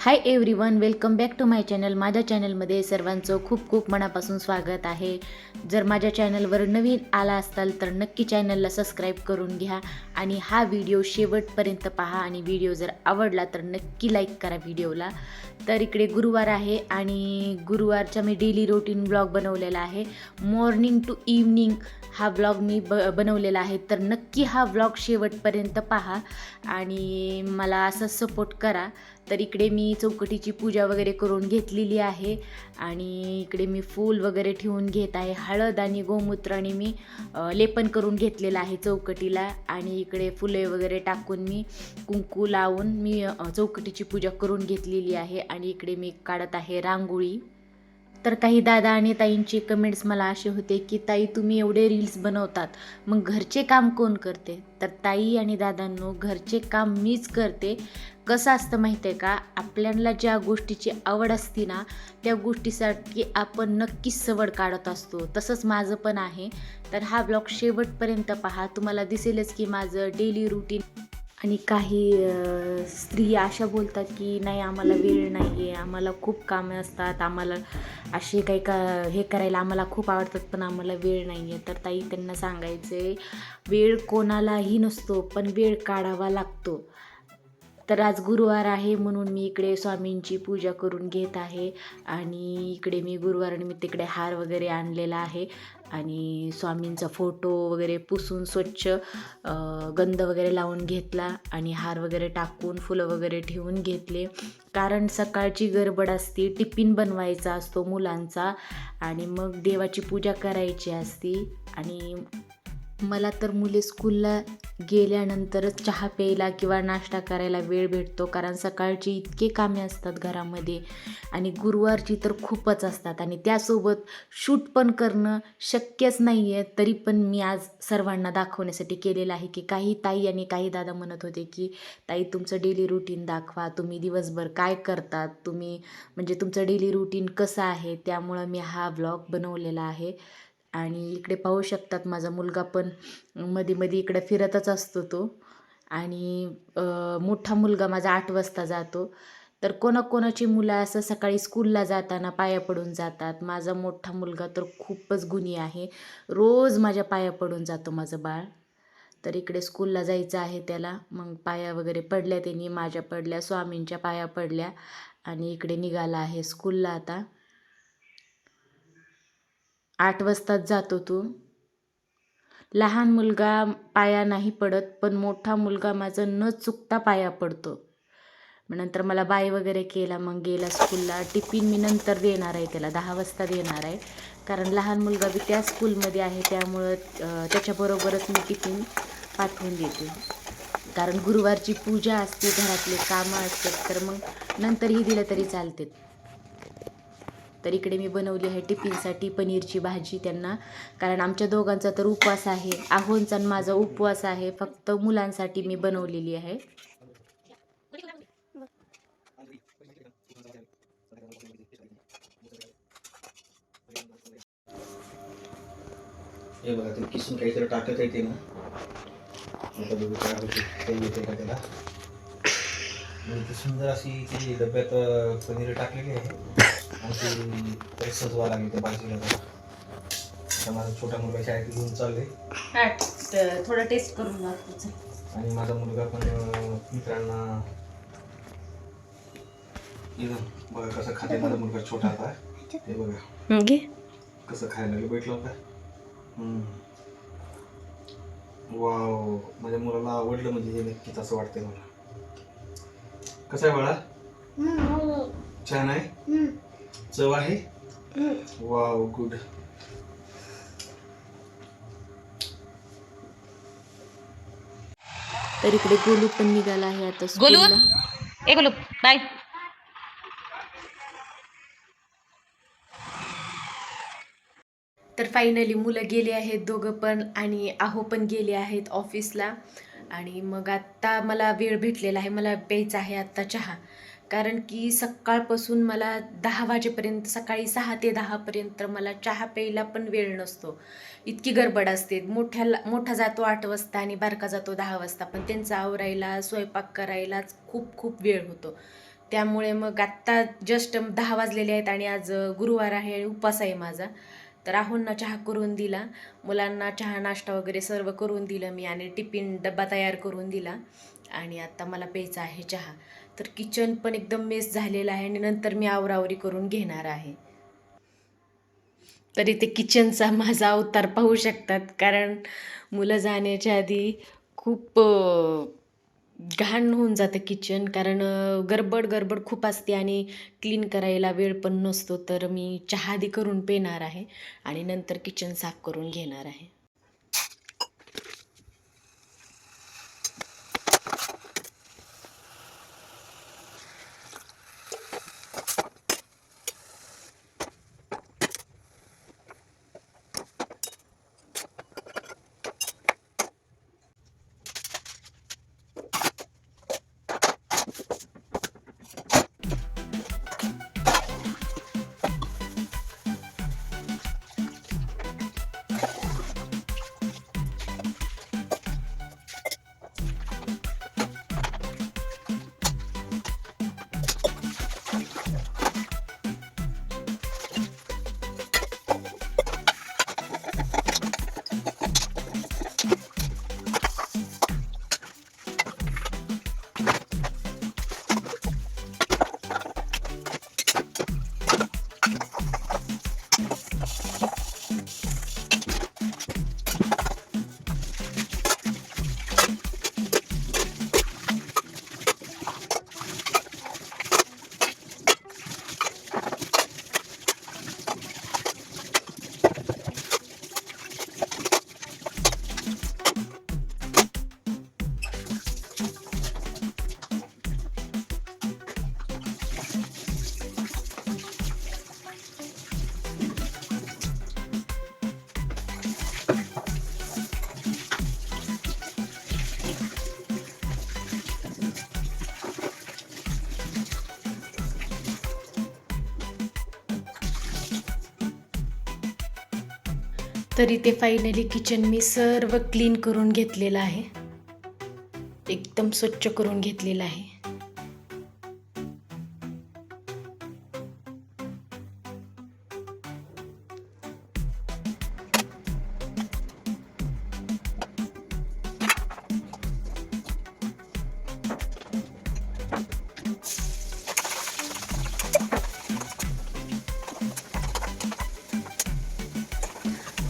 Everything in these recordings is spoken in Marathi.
Hi everyone welcome back to my channel माझ्या चॅनलमध्ये सर्वांचं खूप खूप मनापासून स्वागत आहे. जर माझ्या चॅनलवर नवीन आला असाल तर नक्की चॅनलला सबस्क्राईब करून घ्या आणि हा व्हिडिओ शेवटपर्यंत पहा आणि व्हिडिओ जर आवडला तर नक्की लाईक करा व्हिडिओला तर इकडे गुरुवार आहे आणि गुरुवारचा मी डेली रुटीन ब्लॉग बनवलेला आहे. मॉर्निंग टू इव्हनिंग हा ब्लॉग मी ब बनवलेला आहे तर नक्की हा ब्लॉग शेवटपर्यंत पहा आणि मला असं सपोर्ट करा. तर इकडे मी चौकटीची पूजा वगैरे करून घेतलेली आहे आणि इकडे मी फूल वगैरे ठेवून घेत आहे. हळद आणि गोमूत्राने मी लेपन करून घेतलेलं आहे चौकटीला आणि इकडे फुले वगैरे टाकून मी कुंकू लावून मी चौकटीची पूजा करून घेतलेली आहे आणि इकडे मी काढत आहे रांगोळी. तर काही दादा आणि ताईंचे कमेंट्स मला असे होते की ताई तुम्ही एवढे रील्स बनवतात. मग घरचे काम कोण करते? तर ताई आणि दादांनो घरचे काम मीच करते. कसं असतं माहिती आहे का? आपल्याला ज्या गोष्टीची आवड असते ना त्या गोष्टीसाठी आपण नक्कीच सवड काढत असतो. तसंच माझं पण आहे. तर हा ब्लॉग शेवटपर्यंत पहा. तुम्हाला दिसेलच की माझं डेली रुटीन आणि काही स्त्रिया अशा बोलतात की नाही आम्हाला वेळ नाही आहे आम्हाला खूप कामं असतात आम्हाला असे काही का हे करायला आम्हाला खूप आवडतात पण आम्हाला वेळ नाही आहे तर ताई त्यांना सांगायचे वेळ कोणालाही नसतो पण वेळ काढावा लागतो. तर आज गुरुवार आहे म्हणून मी इकडे स्वामींची पूजा करून घेत आहे. आणि इकडे मी गुरुवारानिमित्त इकडे हार वगैरे आणलेला आहे. आणि स्वामींचा फोटो वगैरे पुसून स्वच्छ गंध वगैरे लावून घेतला आणि हार वगैरे टाकून फुलं वगैरे ठेवून घेतले. कारण सकाळची गडबड असती टिफिन बनवायचा असतो मुलांचा. आणि मग देवाची पूजा करायची असती. आणि मला तर मुले स्कूलला गेल्यानंतरच चहा प्यायला किंवा नाश्ता करायला वेळ भेटतो कारण सकाळची इतके कामे असतात घरामध्ये आणि गुरुवारची तर खूपच असतात आणि त्यासोबत शूट पण करणं शक्यच नाही आहे तरी पण मी आज सर्वांना दाखवण्यासाठी केलेलं आहे की काही ताई आणि काही दादा म्हणत होते की ताई तुमचं डेली रुटीन दाखवा तुम्ही दिवसभर काय करतात तुम्ही म्हणजे तुमचं डेली रुटीन कसं आहे? त्यामुळं मी हा ब्लॉग बनवलेला आहे. आणि इकडे पाहू शकतात माझा मुलगा पण मध्ये मध्ये इकडे फिरतच असतो तो. आणि मोठा मुलगा माझा आठ वाजता जातो. तर कोणाकोणाची मुलं असं सकाळी स्कूलला जाताना पाया पडून जातात. माझा मोठा मुलगा तर खूपच गुणी आहे. रोज माझ्या पाया पडून जातो माझं बाळ. तर इकडे स्कूलला जायचं आहे त्याला. मग पाया वगैरे पडल्या त्यांनी माझ्या पडल्या स्वामींच्या पाया पडल्या आणि इकडे निघाला आहे स्कूलला आता. आठ वाजताच जातो तू. लहान मुलगा पाया नाही पडत पण मोठा मुलगा माझा न चुकता पाया पडतो. मग नंतर मला बाय वगैरे केला मग गेला स्कूलला. टिफिन मी नंतर देणार आहे त्याला दहा वाजता देणार आहे. कारण लहान मुलगा बी त्या स्कूलमध्ये आहे त्यामुळं त्याच्याबरोबरच मी टिफिन पाठवून देते. कारण गुरुवारची पूजा असते घरातले कामं असतात तर मग नंतरही दिलं तरी चालते तर इकडे मी बनवली आहे टिफिनसाठी पनीरची भाजी त्यांना. कारण आमच्या दोघांचा तर उपवास आहे. आहोंचा माझा उपवास आहे. फक्त मुलांसाठी मी बनवलेली आहे. हे बघा ते किसून काहीतरी टाकत आहे ते ना. आता बघू काय होते. काही येते का त्याला? सुंदर अशी ती डब्यात पनीर टाकलेली आहे. ती सजवा लागली त्या भाजीला. आता माझा छोटा मुलगा शाळेत घेऊन चालले थोडं टेस्ट करून आणि माझा मुलगा पण अं, मित्रांना बघा कसं खाते माझा मुलगा छोटा आता. हे बघा. घे कसं खायला लागलं भेटलं का वाव माझ्या मुलाला आवडलं म्हणजे हे नक्कीच असं वाटतंय मला. कसं आहे बाळा? छान आहे? चव आहे? वाव गुड तर इकडे गोलू पण निघाला आहे आता गोलू? ए गोलू बाय. तर फायनली मुलं गेली आहेत दोघं पण आणि आहो पण गेले आहेत ऑफिसला आणि मग आत्ता मला वेळ भेटलेला आहे मला प्यायचा आहे आत्ता चहा. कारण की सकाळपासून मला दहा वाजेपर्यंत सकाळी सहा ते दहापर्यंत मला चहा प्यायला पण वेळ नसतो. इतकी गडबड असते. मोठ्याला मोठा जातो आठ वाजता आणि बारका जातो दहा वाजता. पण त्यांचा आवरायला स्वयंपाक करायलाच खूप खूप वेळ होतो. त्यामुळे मग आत्ता जस्ट दहा वाजलेले आहेत आणि आज गुरुवार आहे आणि आहे माझा. तर राहुलना चहा करून दिला. मुलांना चहा नाश्ता वगैरे सर्व करून दिलं मी आणि टिफिन डब्बा तयार करून दिला. आणि आत्ता मला प्यायचा आहे चहा. तर किचन पण एकदम मेस झालेलं आहे आणि नंतर मी आवरावरी करून घेणार आहे. तरी ते किचनचा माझा अवतार पाहू शकतात कारण मुलं जाण्याच्या आधी खूप घाण होऊन जातं किचन कारण गडबड गडबड खूप असते आणि क्लीन करायला वेळ पण नसतो तर मी चहा आधी करून पेणार आहे आणि नंतर किचन साफ करून घेणार आहे. तरी ते फायनली किचन मी सर्व क्लीन करून घेतलेलं आहे. एकदम स्वच्छ करून घेतलेलं आहे.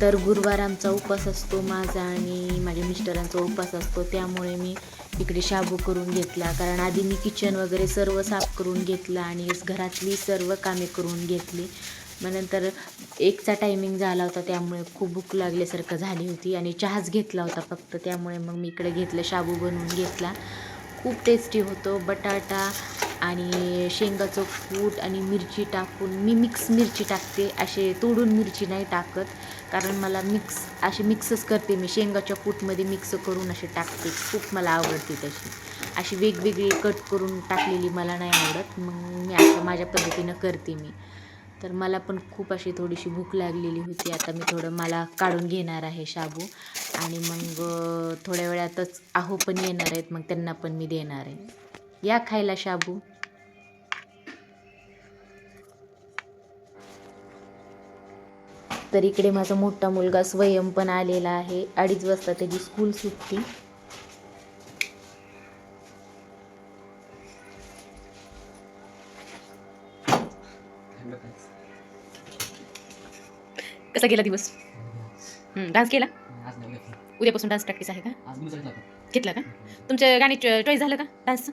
तर गुरुवार आमचा उपवास असतो माझा आणि माझ्या मिस्टरांचा उपवास असतो. त्यामुळे मी इकडे शाबू करून घेतला कारण आधी मी किचन वगैरे सर्व साफ करून घेतलं आणि घरातली सर्व कामे करून घेतली. मग नंतर एकचा टायमिंग झाला होता त्यामुळे खूप भूक लागल्यासारखं झाली होती आणि चहाच घेतला होता फक्त. त्यामुळे मग मी इकडे घेतलं शाबू बनवून घेतला. खूप टेस्टी होतो बटाटा आणि शेंगाचं कूट आणि मिरची टाकून मी मिक्स मिरची टाकते असे तोडून मिरची नाही टाकत. कारण मला मिक्स असे मिक्सच करते मी. शेंगाच्या कूटमध्ये मिक्स करून असे टाकते. खूप मला आवडते तशी. अशी वेगवेगळी कट करून टाकलेली मला नाही आवडत. मग मी असं माझ्या पद्धतीनं करते मी. तर मला पण खूप अशी थोडीशी भूक लागलेली होती. आता मी थोडं मला काढून घेणार आहे शाबू. आणि मग थोड्या वेळातच आहो पण येणार आहेत. मग त्यांना पण मी देणार आहे. या खायला शाबू. तर इकडे माझा मोठा मुलगा स्वयं पण आलेला आहे. अडीच वाजता त्याची स्कूल सुटती कसा गेला दिवस? डान्स केला? उद्यापासून डान्स प्रॅक्टिस आहे का? घेतला का? तुमच्या गाणी चॉईस झालं का डान्सचं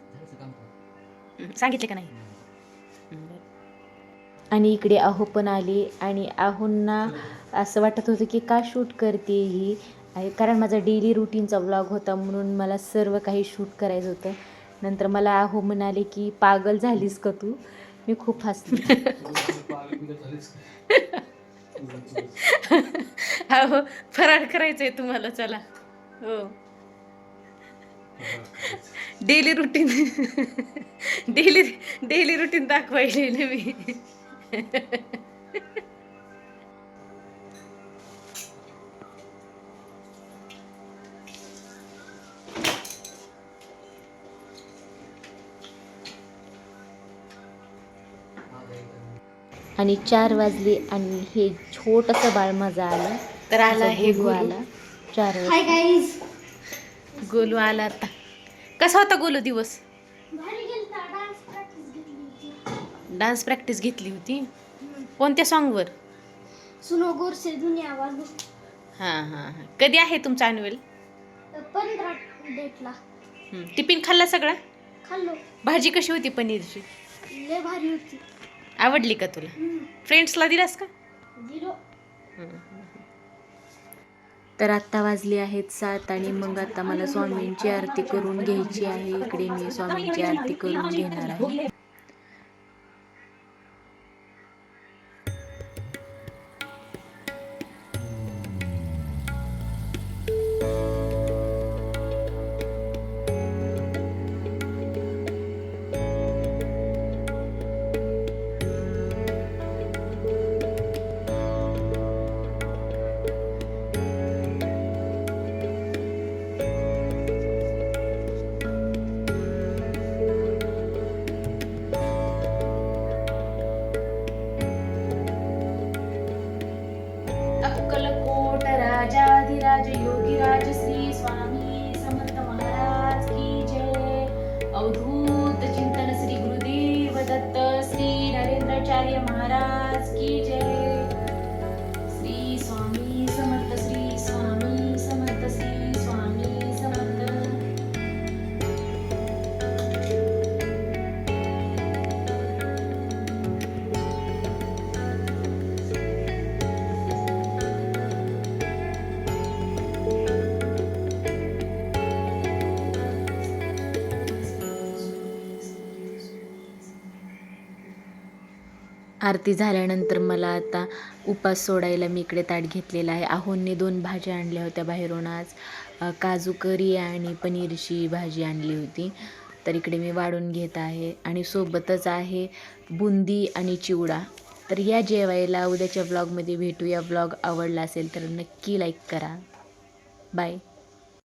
सांगितलं का नाही? आणि इकडे आहो पण आली आणि आहोंना असं वाटत होतं की का शूट करते ही? आहे कारण माझा डेली रुटीनचा व्लॉग होता म्हणून मला सर्व काही शूट करायचं होतं. नंतर मला आहो म्हणाले की पागल झालीस का तू? मी खूप हसले. हो फराळ करायचं आहे तुम्हाला चला. हो. Daily routine daily daily routine दाखवायले ना मी. आणि चार वाजले आणि हे छोटंसं बाळ माझं आलं. तर आला हे गोलू आला. चार गाईज गोलू आला आता. कसा होता गोलू दिवस? डान्स प्रॅक्टिस घेतली होती. कोणत्या सॉन्गवर सुनो गोरसे दुनिया हां हां हां. कधी आहे तुमचा ॲन्युअल पंधरा डेटला. टिफिन खाल्ला सगळा? खाल्लो. भाजी कशी होती पनीरची? लय भारी होती. आवडली का तुला? फ्रेंड्सला दिलास का? झिरो तर आत्ता वाजले आहेत सात आणि मग आता मला स्वामींची आरती करून घ्यायची आहे. इकडे मी स्वामींची आरती करून घेणार आहे. आरती झाल्यानंतर मला आता उपास सोडायला मी इकडे ताट घेतलेला आहे. आहोंनी दोन भाज्या आणल्या होत्या बाहेरून आज. काजू करी आणि पनीरची भाजी आणली होती. तर इकडे मी वाढून घेत आहे आणि सोबतच आहे बुंदी आणि चिवडा. तर या जेवायला उद्याच्या ब्लॉगमध्ये भेटू या ब्लॉग आवडला असेल तर नक्की लाईक करा. बाय